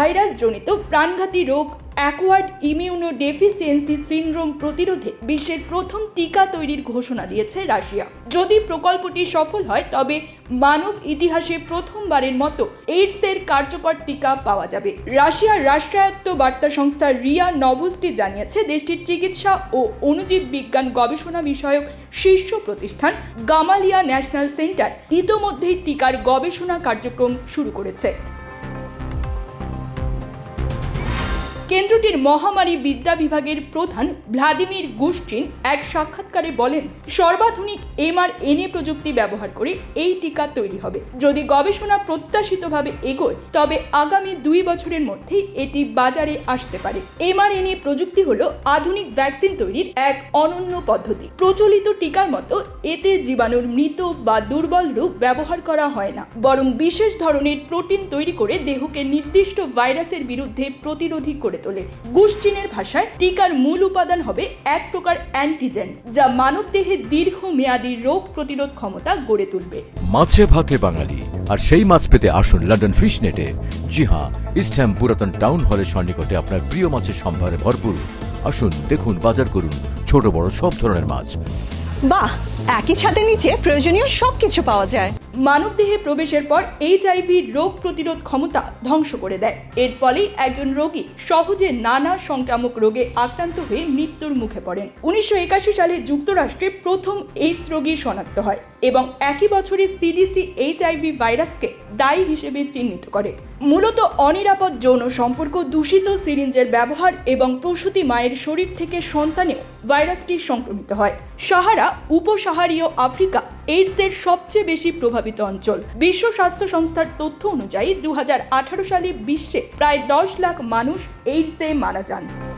ভাইরাসজনিত প্রাণঘাতী রোগ acquired immunodeficiency syndrome প্রতিরোধে বিশ্বের প্রথম টিকা তৈরির ঘোষণা দিয়েছে রাশিয়া। যদি প্রকল্পটি সফল হয়, তবে মানব ইতিহাসে প্রথমবারের মতো এইডসের কার্যকর টিকা পাওয়া যাবে। রাশিয়ার রাষ্ট্রায়ত্ত বার্তা সংস্থা রিয়া নভোস্টি জানিয়েছে, দেশটির চিকিৎসা ও অণুজীব বিজ্ঞান গবেষণা বিষয়ক শীর্ষ প্রতিষ্ঠান গামালিয়া ন্যাশনাল সেন্টার ইতোমধ্যেই টিকার গবেষণা কার্যক্রম শুরু করেছে। কেন্দ্রটির মহামারী বিদ্যা বিভাগের প্রধান ভ্লাদিমির গুস্টিন এক সাক্ষাৎকারে বলেন, সর্বাধুনিক এমআরএনএ প্রযুক্তি ব্যবহার করে এই টিকা তৈরি হবে। যদি গবেষণা প্রত্যাশিতভাবে এগোয়, তবে আগামী দুই বছরের মধ্যেই এটি বাজারে আসতে পারে। এমআরএনএ প্রযুক্তি হলো আধুনিক ভ্যাকসিন তৈরির এক অনন্য পদ্ধতি। প্রচলিত টিকার মতো এতে জীবাণুর মৃত বা দুর্বল রূপ ব্যবহার করা হয় না। বরং বিশেষ ধরনের প্রোটিন তৈরি করে দেহকে নির্দিষ্ট ভাইরাসের বিরুদ্ধে প্রতিরোধী করে তোলে। গুস্টিনের ভাষায় টিকার মূল উপাদান হবে এক প্রকার অ্যান্টিজেন যা মানবদেহে দীর্ঘমেয়াদী রোগ প্রতিরোধ ক্ষমতা গড়ে তুলবে। মাছে ভাতে বাঙালি আর সেই মাছ পেতে আসুন লন্ডন ফিশ নেটে জি হ্যাঁ ইস্টহ্যাম পুরাতন টাউন হলের সন্নিকটে আপনার প্রিয় মাছের সম্ভারে ভরপুর। আসুন দেখুন বাজার করুন ছোট বড় সব ধরনের মাছ। বাহ একই ছাদের নিচে প্রয়োজনীয় সবকিছু পাওয়া যায়। মানবদেহে প্রবেশের পর এইচআইভি রোগ প্রতিরোধ ক্ষমতা ধ্বংস করে দেয়। এর ফলেই একজন রোগী সহজে নানা সংক্রামক রোগে আক্রান্ত হয়ে মৃত্যুর মুখে পড়েন। উনিশশো একাশি সালে যুক্তরাষ্ট্রে প্রথম এইডস রোগী শনাক্ত হয় এবং একই বছরে সিডিসি এইচআইভি ভাইরাসকে দায়ী হিসেবে চিহ্নিত করে। মূলত অনিরাপদ যৌন সম্পর্ক, দূষিত সিরিঞ্জের ব্যবহার এবং প্রসূতি মায়ের শরীর থেকে সন্তানেও ভাইরাসটি সংক্রমিত হয়। সাহারা উপসাহারীয় আফ্রিকা এইডসের সবচেয়ে বেশি প্রভাবিত অঞ্চল। বিশ্ব স্বাস্থ্য সংস্থার তথ্য অনুযায়ী দু হাজার আঠারো সালে বিশ্বে প্রায় দশ লাখ মানুষ এইডসে মারা যান।